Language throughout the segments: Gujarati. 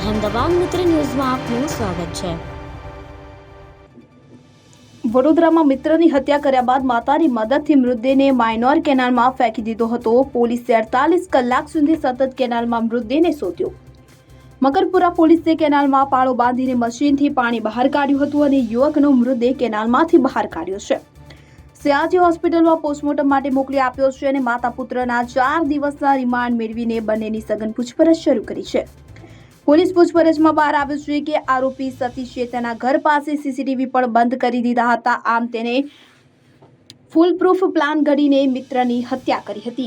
અહેમદાબાદ મિત્ર ન્યૂઝમાં આપનું સ્વાગત છે. વડોદરામાં મિત્રની હત્યા કર્યા બાદ માતાની મદદથી મૃતદેહને માઇનોર કેનાલમાં ફેંકી દીધો હતો. પોલીસે અડતાલીસ કલાક સુધી સતત કેનાલમાં મૃતદેહને શોધ્યો. મકરપુરા પોલીસે કેનાલમાં પાળો બાંધીને મશીનથી પાણી બહાર કાઢ્યું હતું અને યુવકનો મૃતદેહ કેનાલમાંથી બહાર કાઢ્યો છે. સયાજી હોસ્પિટલમાં પોસ્ટમોર્ટમ માટે મોકલી આપ્યો છે અને માતા પુત્રના ચાર દિવસના રિમાન્ડ મેળવીને બંનેની સઘન પૂછપરછ શરૂ કરી છે. પોલીસ પૂછપરછમાં બહાર આવ્યું છે કે આરોપી સતીશે તેના ઘર પાસે સીસીટીવી પણ બંધ કરી દીધા હતા. આમ તેને ફૂલપ્રૂફ પ્લાન ઘડીને મિત્રની હત્યા કરી હતી.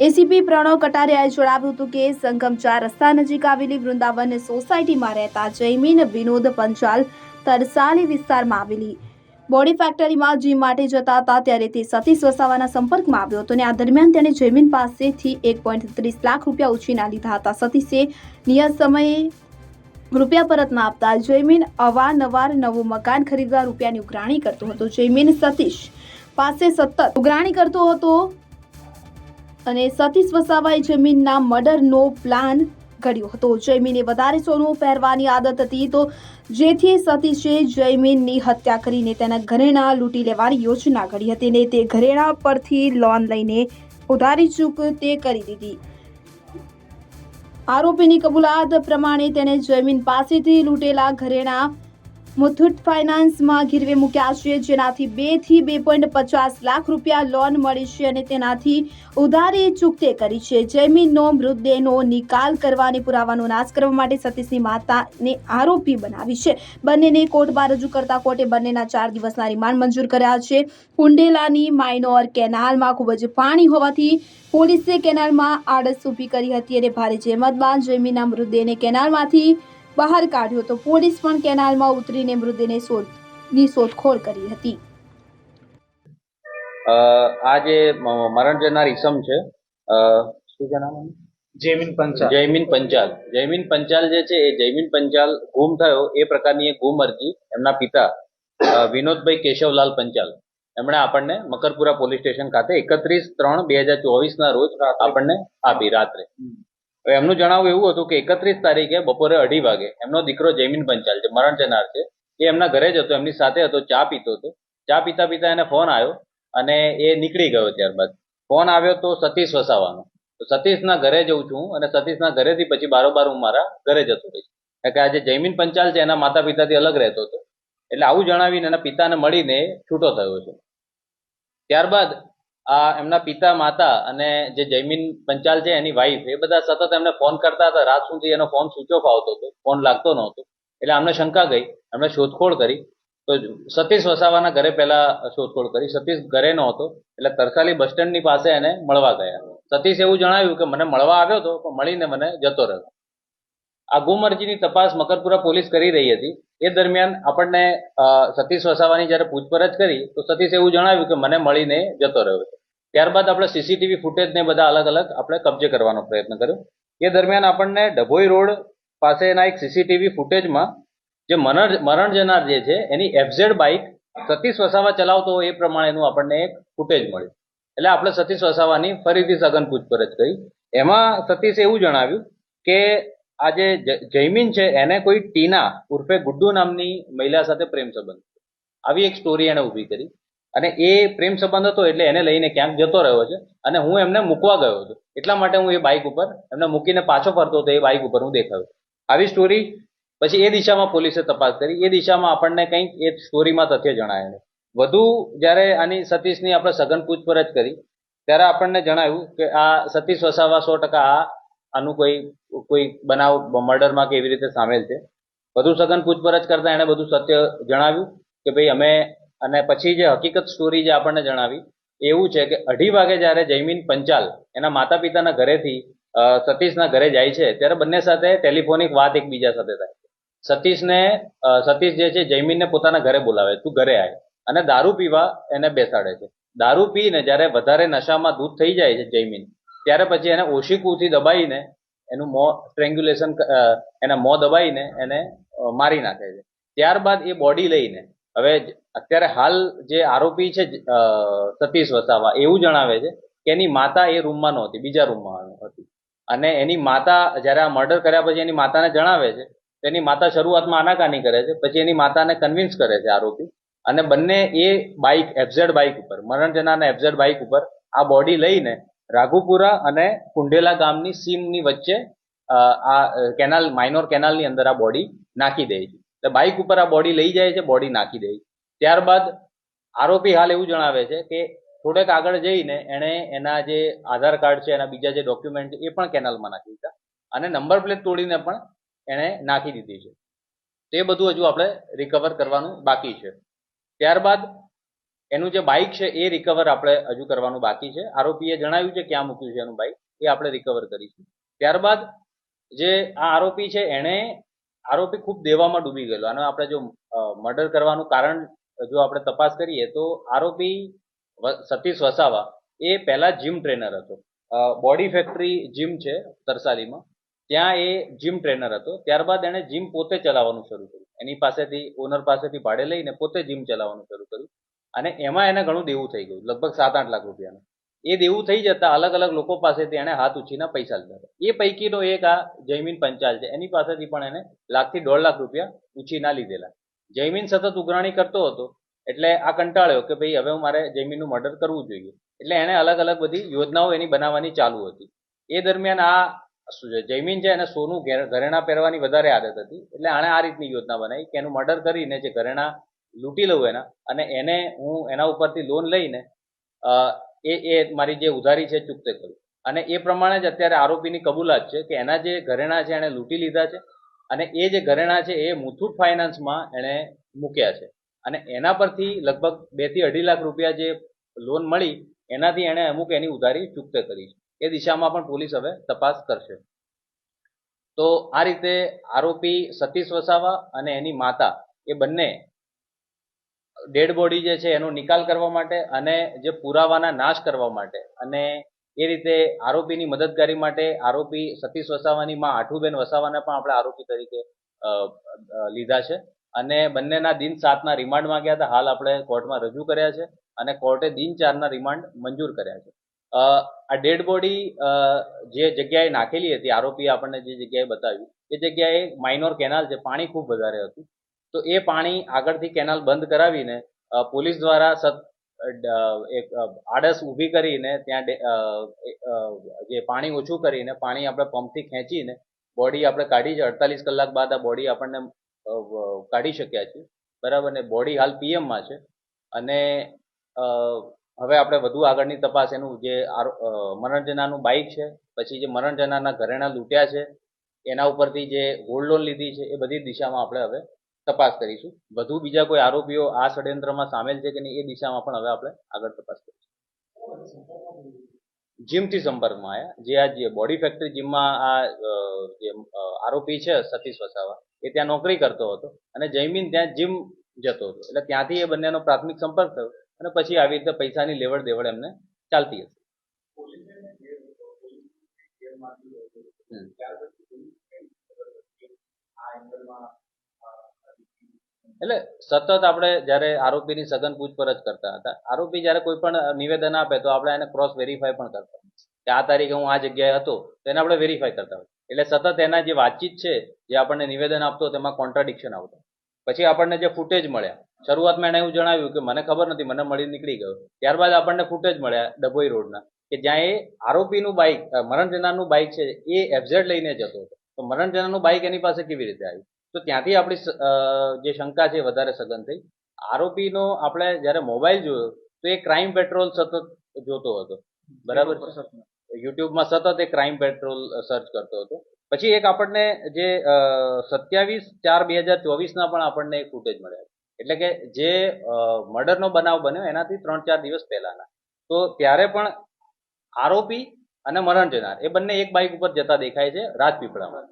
એસીપી પ્રણવ કટારિયાએ જણાવ્યું હતું કે સંગમ ચાર રસ્તા નજીક આવેલી વૃંદાવન સોસાયટીમાં રહેતા જયમીન વિનોદ પંચાલ તરસાલી વિસ્તારમાં આવેલી બોડી ફેક્ટરીમાં જીમ માટે જતા હતા ત્યારે તે સતીશ વસાવાના સંપર્કમાં આવ્યો હતો અને આ દરમિયાન તેણે જમીન પાસેથી એક પોઈન્ટ ત્રીસ લાખ રૂપિયા ઉછીના લીધા હતા. સતીશે નિયત સમયે રૂપિયા પરત ના આપતા જયમીન અવારનવાર નવું મકાન ખરીદવા રૂપિયાની ઉઘરાણી કરતો હતો. જયમીન સતીશ પાસે સતત ઉઘરાણી કરતો હતો અને સતીશ વસાવાએ જમીનના મર્ડરનો પ્લાન ઘડ્યો હતો. જયમીને વધારે સોનું પહેરવાની આદત હતી તો જેથી સતીશે જયમીનની હત્યા કરીને તેના ઘરેણા લૂંટી લેવાની યોજના ઘડી હતી ને તે ઘરેણા પરથી લોન લઈને ઉધારી ચૂક તે કરી દીધી. આરોપીની કબૂલાત પ્રમાણે તેણે જમીન પાસેથી લૂંટેલા ઘરેણા મુથુટ ફાઇનાન્સમાં ગીરવે મૂક્યા છે જેનાથી બેથી બે પોઈન્ટ પચાસ લાખ રૂપિયા લોન મળી છે અને તેનાથી ઉધારી ચૂકતે કરી છે. જૈમીનનો, મૃતદેહનો નિકાલ કરવાની પુરાવાનો નાશ કરવા માટે સતીશની માતાને આરોપી બનાવી છે. બંનેને કોર્ટમાં રજૂ કરતા કોર્ટે બંનેના ચાર દિવસના રિમાન્ડ મંજૂર કર્યા છે. કુંડેલાની માઇનોર કેનાલમાં ખૂબ જ પાણી હોવાથી પોલીસે કેનાલમાં આડસ ઊભી કરી હતી અને ભારે જહેમત બાદ જમીનના મૃતદેહને કેનાલમાંથી બહાર કાઢ્યો તો પોલીસ પણ કેનાલમાં ઉતરીને મૃતદેહને શોધની શોધખોળ કરી હતી. આ જે મરણ જનાર ઈસમ છે શું છે નામ? પંચાલ. જયમીન પંચાલ. જયમીન પંચાલ જે છે એ જયમીન પંચાલ ગુમ થયો. એ પ્રકારની એક ગુમ અરજી એમના પિતા વિનોદભાઈ કેશવલાલ પંચાલ. એમણે આપણને મકરપુરા પોલીસ સ્ટેશન ખાતે એકત્રીસ ત્રણ બે હજાર ચોવીસના રોજ આપણને આપી રાત્રે. એમનું જણાવવું એવું હતું કે એકત્રીસ તારીખે બપોરે અઢી વાગે એમનો દીકરો જયમીન પંચાલ જે મરણ જનાર છે. એ એમના ઘરે જ હતો, એમની સાથે હતો, ચા પીતો હતો. ચા પીતા પીતા એને ફોન આવ્યો અને એ નીકળી ગયો ત્યારબાદ. ફોન આવ્યો તો સતીશ વસાવાનો. તો સતીશના ઘરે જઉં છું અને સતીશના ઘરેથી પછી બારોબાર હું મારા ઘરે જતો રહીશ. કારણ કે આ જે જયમીન પંચાલ છે, એના માતા પિતાથી અલગ રહેતો હતો. એટલે આવું જણાવીને એના પિતાને મળીને છૂટો થયો છે. ત્યારબાદ આ એમના પિતા માતા અને જે જયમીન પંચાલ છે એની વાઈફ એ બધા સતત એમને ફોન કરતા હતા. રાત સુધી એનો ફોન સ્વિચ ઓફ આવતો હતો. ફોન લાગતો નહોતો. એટલે અમને શંકા ગઈ. એમણે શોધખોળ કરી. તો સતીશ વસાવાના ઘરે પહેલા શોધખોળ કરી. સતીશ ઘરે નહોતો. એટલે તરસાલી બસ સ્ટેન્ડની પાસે એને મળવા ગયા. સતીશ એવું જણાવ્યું કે, મને મળવા આવ્યો હતો પણ મળીને મને જતો રહ્યો આ ગુમ અરજીની તપાસ મકરપુરા પોલીસ કરી રહી હતી. એ દરમિયાન આપણને સતીશ વસાવાની જ્યારે પૂછપરછ કરી, તો સતીશ એવું જણાવ્યું કે મને મળીને જતો રહ્યો છે ત્યારબાદ આપણે સીસીટીવી ફૂટેજ ને બધા અલગ અલગ આપણે કબજે કરવાનો પ્રયત્ન કર્યો. એ દરમિયાન આપણને ડભોઈ રોડ પાસેના એક સીસીટીવી ફૂટેજમાં જે મરણ મરણ જનાર જે છે, એની એફઝેડ બાઇક સતીશ વસાવા ચલાવતો હોય એ પ્રમાણેનું આપણને એક ફૂટેજ મળ્યું. એટલે આપણે સતીશ વસાવાની ફરીથી સઘન પૂછપરછ કરી. એમાં સતીશે એવું જણાવ્યું કે આ જે જૈમિન છે, એને કોઈ ટીના ઉર્ફે ગુડ્ડુ નામની મહિલા સાથે પ્રેમ સંબંધ આવી એક સ્ટોરી એને ઊભી કરી. અને એ પ્રેમ સંબંધ હતો એટલે એને લઈને ક્યાંક જતો રહ્યો છે અને હું એમને મૂકવા ગયો હતો. એટલા માટે હું એ બાઇક ઉપર, એમને મૂકીને પાછો ફરતો હતો એ બાઇક ઉપર હું દેખાયો. આવી સ્ટોરી પછી એ દિશામાં પોલીસે તપાસ કરી. એ દિશામાં આપણને કંઈક એ સ્ટોરીમાં તથ્ય જણાયા નહીં વધુ જ્યારે આની સતીશની આપણે સઘન પૂછપરછ કરી, ત્યારે આપણને જણાવ્યું કે આ સતીશ વસાવા સો ટકા આ આનું કોઈ કોઈ બનાવ મર્ડરમાં કે એવી રીતે સામેલ છે. વધુ સઘન પૂછપરછ કરતા એણે બધું સત્ય જણાવ્યું કે ભાઈ અમે, અને પછી જે હકીકત સ્ટોરી જે આપણને જણાવી, એવું છે કે અઢી વાગે જ્યારે જયમીન પંચાલ એના માતા પિતાના ઘરેથી સતીશના ઘરે જાય છે, ત્યારે બંને સાથે ટેલિફોનિક વાત એકબીજા સાથે થાય સતીશને સતીશ જે છે જયમીનને પોતાના ઘરે બોલાવે, તું ઘરે આય. અને દારૂ પીવા એને બેસાડે છે. દારૂ પીને જ્યારે વધારે નશામાં દૂધ થઈ જાય છે જયમીન ત્યારે પછી એને ઓશિકુથી દબાઈને એનું મોં સ્ટ્રેંગ્યુલેશન એના મોં દબાઈને એને મારી નાખે છે. ત્યારબાદ એ બોડી લઈને, હવે અત્યારે હાલ જે આરોપી છે સતીશ વસાવા, એવું જણાવે છે કે એની માતા એ રૂમમાં નહોતી, બીજા રૂમમાં હતી. અને એની માતા જ્યારે આ મર્ડર કર્યા પછી એની માતાને જણાવે છે તેની માતા શરૂઆતમાં આનાકાની કરે છે, પછી એની માતાને કન્વિન્સ કરે છે આરોપી. અને બંને એ બાઇક એફઝેડ બાઇક ઉપર મરણ જનારના એફઝેડ બાઇક ઉપર આ બોડી લઈને રાઘુપુરા અને કુંડેલા ગામની સીમની વચ્ચે આ કેનાલ માઇનોર કેનાલની અંદર આ બોડી નાખી દે છે. એટલે બાઇક ઉપર આ બોડી લઈ જાય છે, બોડી નાખી દે છે. ત્યારબાદ આરોપી હાલ એવું જણાવે છે કે થોડેક આગળ જઈને એણે એના જે આધાર કાર્ડ છે, એના બીજા જે ડોક્યુમેન્ટ છે, એ પણ કેનાલમાં નાખી દીધા. અને નંબર પ્લેટ તોડીને પણ એણે નાખી દીધી છે. તે બધું હજુ આપણે રિકવર કરવાનું બાકી છે. ત્યારબાદ એનું જે બાઇક છે, એ રિકવર આપણે હજુ કરવાનું બાકી છે. આરોપીએ જણાવ્યું છે ક્યાં મૂક્યું છે એનું બાઇક એ આપણે રિકવર કરીશું. ત્યારબાદ જે આ આરોપી છે, એણે આરોપી ખૂબ દેવામાં ડૂબી ગયેલો. અને આપણે જો મર્ડર કરવાનું કારણ જો આપણે તપાસ કરીએ, તો આરોપી સતીશ વસાવા એ પહેલા જીમ ટ્રેનર હતો. બોડી ફેક્ટરી જીમ છે, તરસાલીમાં. ત્યાં એ જીમ ટ્રેનર હતો. ત્યારબાદ એણે જીમ પોતે ચલાવવાનું શરૂ કર્યું. એની પાસેથી ઓનર પાસેથી ભાડે લઈને પોતે જીમ ચલાવવાનું શરૂ કર્યું. અને એમાં એને ઘણું દેવું થઈ ગયું, લગભગ સાત આઠ લાખ રૂપિયાનું. એ દેવું થઈ જતા અલગ અલગ લોકો પાસેથી એણે હાથ ઉછીના પૈસા લીધા એ પૈકીનો એક આ જયમીન પંચાલ છે, એની પાસેથી પણ એને લાખથી દોઢ લાખ રૂપિયા ઉછીના લીધેલા. જયમીન સતત ઉઘરાણી કરતો હતો, એટલે આ કંટાળ્યો કે ભાઈ હવે મારે જયમીનનું મર્ડર કરવું જોઈએ. એટલે એણે અલગ અલગ બધી યોજનાઓ એની બનાવવાની ચાલુ હતી. એ દરમિયાન આ જયમીન છે એને સોનું ઘરેણાં પહેરવાની વધારે આદત હતી. એટલે આણે આ રીતની યોજના બનાવી કે એનું મર્ડર કરીને જે ઘરેણાં લૂંટી લઉં એના. અને એને હું એના ઉપરથી લોન લઈને એ એ મારી જે ઉધારી છે ચૂકતે કરું. અને એ પ્રમાણે જ અત્યારે આરોપીની કબૂલાત છે કે એના જે ઘરેણાં છે, એણે લૂંટી લીધા છે અને એ જે ઘરેણાં છે, એ મુથુટ ફાઇનાન્સમાં એણે મૂક્યા છે. અને એના પરથી લગભગ બેથી અઢી લાખ રૂપિયા જે લોન મળી, એનાથી એણે અમુક એની ઉધારી ચૂકતે કરી છે. એ દિશામાં પણ પોલીસ હવે તપાસ કરશે. તો આ રીતે આરોપી સતીશ વસાવા અને એની માતા, એ બંને ડેડ બોડી જે છે એનો નિકાલ કરવા માટે અને જે પુરાવાના નાશ કરવા માટે અને એ રીતે આરોપીની મદદગારી માટે આરોપી સતીશ વસાવાની માં આઠુબેન વસાવાને પણ આપણે આરોપી તરીકે લીધા છે. અને બંનેના દિન સાતના રિમાન્ડ માંગ્યા હતા. હાલ આપણે કોર્ટમાં રજૂ કર્યા છે અને કોર્ટે દિન ચારના રિમાન્ડ મંજૂર કર્યા છે. આ ડેડ બોડી જે જગ્યાએ નાખેલી હતી, આરોપીએ આપણને જે જગ્યાએ બતાવ્યું, એ જગ્યાએ માઇનોર કેનાલ છે. પાણી ખૂબ વધારે હતું. તો એ પાણી આગળથી કેનાલ બંધ કરાવીને પોલીસ દ્વારા સત એક આડસ ઊભી કરીને ત્યાં જે પાણી ઓછું કરીને પાણી આપણે પંપથી ખેંચીને બોડી આપણે કાઢી છે અડતાલીસ કલાક બાદ આ બોડી આપણને કાઢી શક્યા છીએ. બરાબર ને? બોડી હાલ પીએમમાં છે. અને હવે આપણે વધુ આગળની તપાસ એનું જે આરો- અ, મરણ બાઇક છે પછી જે મરણજનાના ઘરેણા લૂંટ્યા છે એના ઉપરથી જે ગોલ્ડ લોન લીધી છે એ બધી દિશામાં આપણે હવે તપાસ કરીશું. વધુ બીજા કોઈ આરોપીઓ આ ષડયંત્રમાં સામેલ છે કે નહીં, એ દિશામાં પણ હવે આપણે આગળ તપાસ કરીશું. જીમથી સંપર્કમાં આવ્યા જે આ જે બોડી ફેક્ટરી જીમમાં આ જે આરોપી છે સતીશ વસાવા, એ ત્યાં નોકરી કરતો હતો અને જયમીન ત્યાં જીમ જતો હતો. એટલે ત્યાંથી એ બંનેનો પ્રાથમિક સંપર્ક થયો અને પછી આવી રીતે પૈસાની લેવડ દેવડ એમને ચાલતી હતી. એટલે સતત આપણે જ્યારે આરોપીની સઘન પૂછપરછ કરતા હતા, આરોપી જ્યારે કોઈ પણ નિવેદન આપે તો આપણે એને ક્રોસ વેરીફાઈ પણ કરતા કે આ તારીખે હું આ જગ્યાએ હતો, તો એને આપણે વેરીફાઈ કરતા હોય એટલે સતત એના જે વાતચીત છે, જે આપણને નિવેદન આપતો તેમાં કોન્ટ્રાડિક્શન આવતો પછી આપણને જે ફૂટેજ મળ્યા, શરૂઆતમાં એને એવું જણાવ્યું કે મને ખબર નથી, મને મળી નીકળી ગયો. ત્યારબાદ આપણને ફૂટેજ મળ્યા ડભોઈ રોડના, કે જ્યાં એ આરોપીનું બાઇક મરણ જનારનું બાઇક છે, એ એફઝેડ લઈને જતો હતો. તો મરણ જનારનું બાઇક એની પાસે કેવી રીતે આવ્યું તો ત્યાંથી આપણી જે શંકા છે વધારે સઘન થઈ. આરોપીનો આપણે જ્યારે મોબાઈલ જોયો, તો એ ક્રાઇમ પેટ્રોલ સતત જોતો હતો. બરાબર યુટ્યુબમાં સતત એ ક્રાઇમ પેટ્રોલ સર્ચ કરતો હતો. પછી એક આપણને જે સત્યાવીસ ચાર બે હજાર ચોવીસના પણ આપણને એક ફૂટેજ મળ્યા એટલે કે જે મર્ડરનો બનાવ બન્યો એનાથી ત્રણ ચાર દિવસ પહેલાના. તો ત્યારે પણ આરોપી અને મરણ જનાર એ બંને એક બાઇક ઉપર જતા દેખાય છે, રાજપીપળામાં.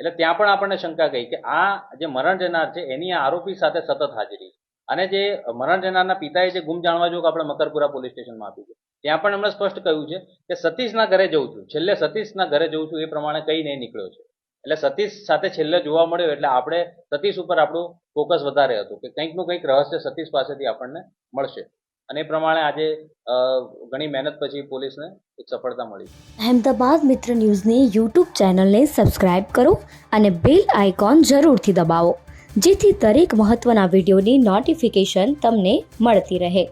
એટલે ત્યાં પણ આપણને શંકા ગઈ કે આ જે મરણ જનાર છે, એની આ આરોપી સાથે સતત હાજરી. અને જે મરણ જનારના પિતાએ જે ગુમ જાણવા જોગ આપણે મકરપુરા પોલીસ સ્ટેશનમાં આપ્યું છે. ત્યાં પણ એમણે સ્પષ્ટ કહ્યું છે કે સતીશના ઘરે જઉં છું. છેલ્લે સતીશના ઘરે જઉં છું એ પ્રમાણે કઈ નહીં નીકળ્યો છે. એટલે સતીશ સાથે છેલ્લે જોવા મળ્યો એટલે આપણે સતીશ ઉપર આપણું ફોકસ વધારે હતું કે કંઈકનું કંઈક રહસ્ય સતીશ પાસેથી આપણને મળશે. અને પ્રમાણે આજે ઘણી મહેનત પછી પોલીસને એક સફળતા મળી. અહેમદાબાદ મિત્ર ન્યૂઝની યુટ્યુબ ચેનલને સબસ્ક્રાઇબ કરો અને બેલ આઇકોન જરૂરથી દબાવો, જેથી દરેક મહત્ત્વના વિડીયોની નોટિફિકેશન તમને મળતી રહે.